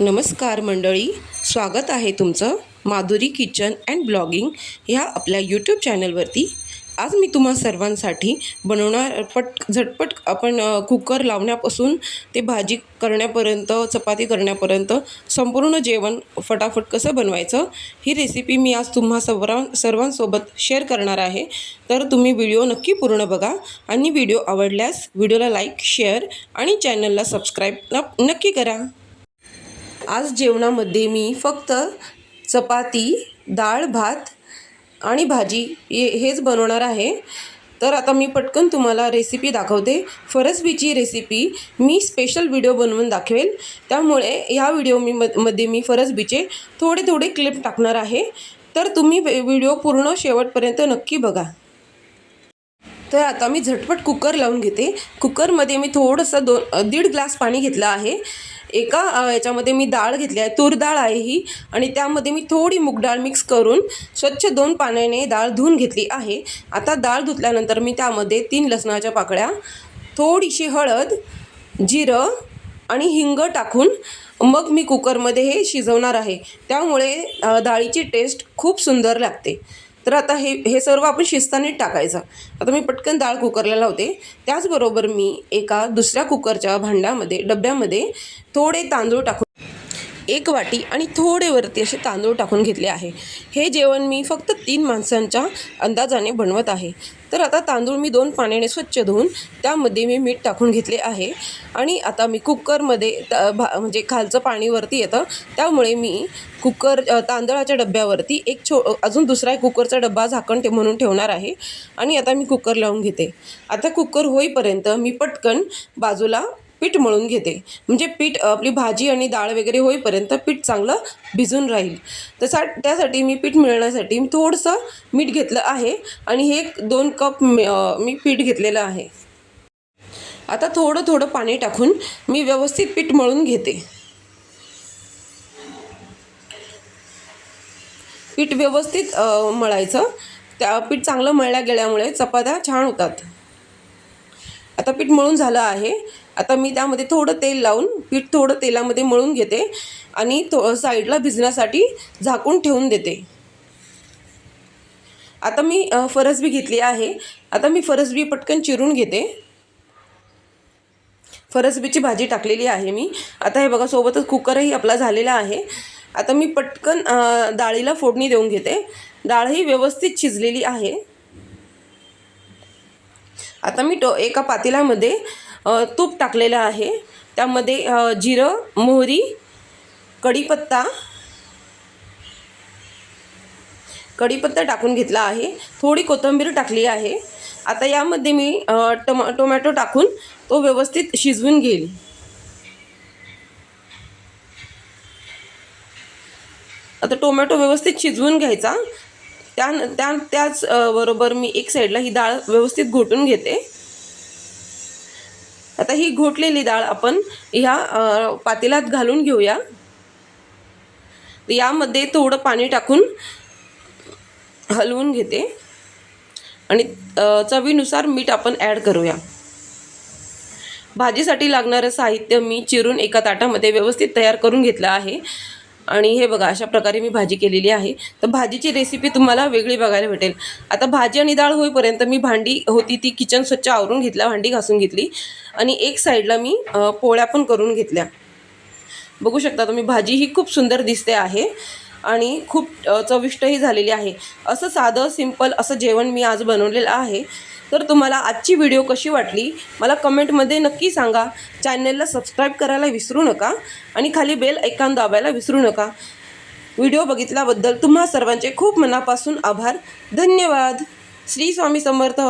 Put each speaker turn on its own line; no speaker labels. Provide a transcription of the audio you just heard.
नमस्कार मंडळी स्वागत आहे तुमचं माधुरी किचन अँड ब्लॉगिंग ह्या आपल्या यूट्यूब चॅनलवरती. आज मी तुम्हा सर्वांसाठी बनवणार पट झटपट आपण कुकर लावण्यापासून ते भाजी करण्यापर्यंत चपाती करण्यापर्यंत संपूर्ण जेवण फटाफट कसं बनवायचं ही रेसिपी मी आज तुम्हा सर्वां सर्वांसोबत शेअर करणार आहे. तर तुम्ही व्हिडिओ नक्की पूर्ण बघा आणि व्हिडिओ आवडल्यास व्हिडिओला लाईक शेअर आणि चॅनलला सबस्क्राईब नक्की करा. आज जेवणामध्ये मी फक्त चपाती डाळ भात आणि भाजी हे हेच बनवणार आहे. तर आता मी पटकन तुम्हाला रेसिपी दाखवते. फरसबीची रेसिपी मी स्पेशल व्हिडिओ बनवून दाखवेल. त्यामुळे ह्या व्हिडिओ मी मध्ये मी फरसबीचे थोडे थोडे क्लिप टाकणार आहे. तर तुम्ही व्हिडिओ पूर्ण शेवटपर्यंत नक्की बघा. तर आता मी झटपट कुकर लावून घेते. कुकरमध्ये मी थोडंसं दोन दीड ग्लास पाणी घेतलं आहे. एका याच्यामध्ये मी डाळ घेतली आहे. तूर डाळ आहे ही. आणि त्यामध्ये मी थोडी मूग डाळ मिक्स करून स्वच्छ दोन पाण्याने डाळ धुवून घेतली आहे. आता डाळ धुतल्यानंतर मी त्यामध्ये तीन लसणाच्या पाकळ्या थोडीशी हळद जिरं आणि हिंग टाकून मग मी कुकरमध्ये हे शिजवणार आहे. त्यामुळे डाळीची टेस्ट खूप सुंदर लागते. तर आता हे हे सर्व आपण शिजताना टाकायचं. आता मी पटकन डाळ कुकरला लावते. त्याचबरोबर मी एका दुसऱ्या कुकरच्या भांड्यामध्ये डब्यामध्ये थोडे तांदूळ टाकून एक वाटी आणि थोडे वरती असे तांदूळ टाकून घेतले आहे. हे जेवण मी फक्त तीन माणसांच्या अंदाजाने बनवत आहे. तर आता तांदूळ मी दोन पाण्याने स्वच्छ धुवून त्यामध्ये मी मीठ टाकून घेतले आहे. आणि आता मी कुकरमध्ये त- भा म्हणजे खालचं पाणी वरती येतं. त्यामुळे मी कुकर तांदळाच्या डब्यावरती एक छो अजून दुसरा एक कुकरचा डब्बा झाकण ठे म्हणून ठेवणार आहे. आणि आता मी कुकर लावून घेते. आता कुकर होईपर्यंत मी पटकन बाजूला पीठ मळून घेते. म्हणजे पीठ आपली भाजी आणि डाळ वगैरे होईपर्यंत पीठ चांगलं भिजून राहील. तसा त्यासाठी मी पीठ मिळण्यासाठी मी थोडंसं मीठ घेतलं आहे आणि हे एक दोन कप मी पीठ घेतलेलं आहे. आता थोडं थोडं पाणी टाकून मी व्यवस्थित पीठ मळून घेते. पीठ व्यवस्थित मळायचं. त्या पीठ चांगलं मळल्या गेल्यामुळे चपात्या छान होतात. आता पीठ मळून झालं आहे. आता मी त्यामध्ये थोडं तेल लावून पीठ थोडं तेलामध्ये मळून घेते आणि थो साईडला भिजण्यासाठी झाकून ठेवून देते. आता मी फरसबी घेतली आहे. आता मी फरसबी पटकन चिरून घेते. फरसबीची भाजी टाकलेली आहे मी. आता हे बघा सोबतच कुकरही आपला झालेला आहे. आता मी पटकन डाळीला फोडणी देऊन घेते. डाळही व्यवस्थित शिजलेली आहे. आता मी टो एका पातेल्यामध्ये तूप टाकलेलं आहे. त्यामध्ये जिरं मोहरी कढीपत्ता कढीपत्ता टाकून घेतला आहे. थोडी कोथिंबीर टाकली आहे. आता यामध्ये मी टमा टोमॅटो टाकून तो व्यवस्थित शिजवून घेईल. आता टोमॅटो व्यवस्थित शिजवून घ्यायचा. त्यान त्या त्याच बरोबर मी एक साईडला ही डाळ व्यवस्थित घोटून घेते. आता ही घोटलेली डाळ आपण ह्या पातेल्यात घालून घेऊया. यामध्ये थोडं पाणी टाकून हलवून घेते. आणि चवीनुसार मीठ आपण ॲड करूया. भाजीसाठी लागणारं साहित्य मी चिरून एका ताटामध्ये व्यवस्थित तयार करून घेतलं आहे. आणि हे बघा अशा प्रकारे मी भाजी केलेली आहे. तर भाजीची रेसिपी तुम्हाला वेगळी बघायला भेटेल. आता भाजी आणि डाळ होईपर्यंत मी भांडी होती ती किचन स्वच्छ आवरून घेतल्या भांडी घासून घेतली. आणि एक साईडला मी पोळ्या पण करून घेतल्या. बघू शकता तुम्ही भाजी ही खूप सुंदर दिसते आहे आणि खूप चविष्टही झालेली आहे. असं साधं सिंपल असं जेवण मी आज बनवलेलं आहे. तर तुम्हाला आजची व्हिडिओ कशी वाटली मला कमेंटमध्ये नक्की सांगा. चॅनलला सबस्क्राईब करायला विसरू नका आणि खाली बेल ऐकान दाबायला विसरू नका. व्हिडिओ बघितल्याबद्दल तुम्हा सर्वांचे खूप मनापासून आभार. धन्यवाद. श्री स्वामी समर्थ.